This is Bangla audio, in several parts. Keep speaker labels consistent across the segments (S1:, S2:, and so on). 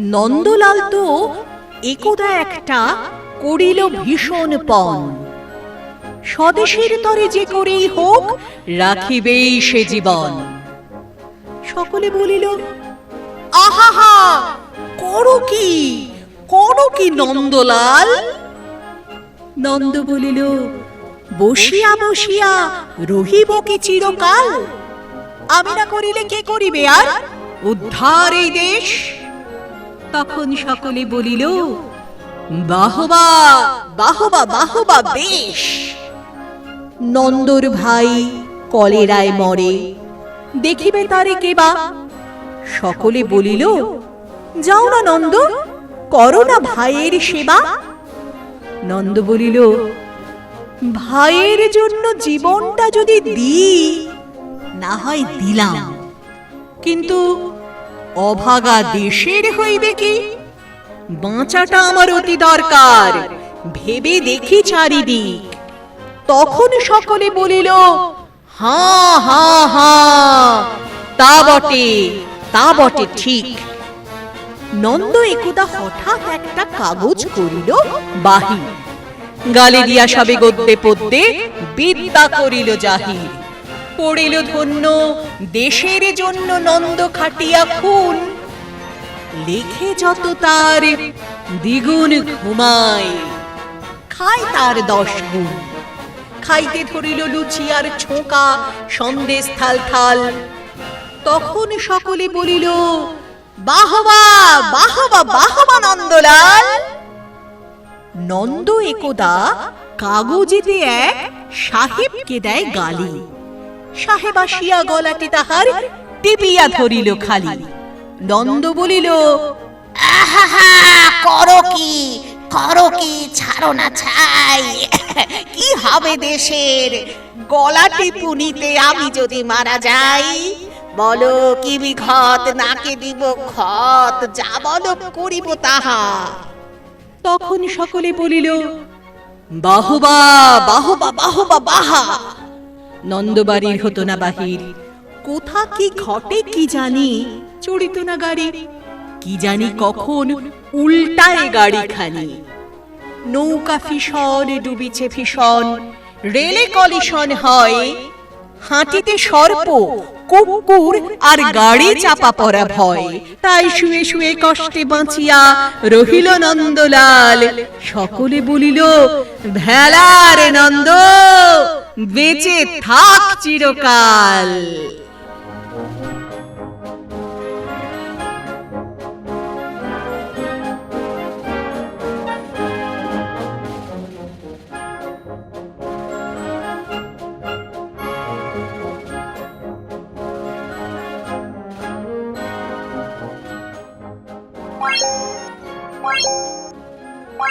S1: নন্দলাল তো একদা একটা করিল ভীষণ পণ। স্বদেশের তরে যে করেই হোক, রাখিবেই সে জীবন। সকলে বলিল, আহাহা, করো কি? করো কি নন্দলাল? নন্দ বলিল, বসিয়া বসিয়া রহিব কি চিরকাল? আমি না করিলে কে করিবে আর? উদ্ধার এই দেশ তখন সকলে বলিল, বাহবা বাহবা বাহবা, বেশ। নন্দর ভাই কলেরায় মরে। দেখিবে তারে কেবা সকলে বলিল, যাও না নন্দ, করো না ভাইয়ের সেবা। নন্দ বলিল, ভাইয়ের জন্য জীবনটা যদি দিই, না হয় দিলাম। কিন্তু অভাগা দেশের হইবে কি? বাঁচাটা আমার অতি দরকার। ভেবে দেখি চারিদিক। তখন সকলে বলিল, হা হা হা, তা বটে তা বটে, ঠিক। নন্দ একদা হঠাৎ একটা কাগজ করিল বাহির। গালে দিয়া সবে গদ্যে পদ্যে বিদ্যা করিল জাহির। পড়িল ধন্য, দেশের জন্য নন্দ খাটিয়া খুন। লেখে যত তার, দ্বিগুণ ঘুমায়। খায় তার দশ গুণ। খাইতে ধরিল লুচি আর ছোকা, সন্দেশ থাল থাল। তখন সকলে বলিল, বাহবা বাহবা বাহবা নন্দলাল! নন্দ একদা কাগজেতে এক সাহেবকে দেয় গালি। সাহেব আসিয়া গলাটি তাহার টিপিয়া ধরিল খালি। নন্দ বলিল
S2: আহা করো কি? করো কি? ছাড়ো না ছাই। কি হবে দেশের? গলা টিপুনিতে আমি যদি মারা যাই বলো কি বিঘত? নাকে দিব ক্ষত। যা বলো করিব তাহা।
S1: তখন সকলে বলিল বাহবা বাহবা বাহবা বাহা। নন্দবাড়ির হতো না বাহির। কোথা কি ঘটে কি জানি? চড়িত না গাড়ি কি জানি কখন উল্টায় গাড়ি খানি নৌকা ফিসন ডুবিছে ভীষণ রেলে কলিশন হয়। হাঁটিতে সর্প কুকুর আর গাড়ি চাপা পড়া ভয়। তাই শুয়ে শুয়ে কষ্টে বাঁচিয়া রহিল নন্দলাল। সকলে বলিল ভেলার নন্দ বেঁচে থাক চিরকাল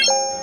S2: you.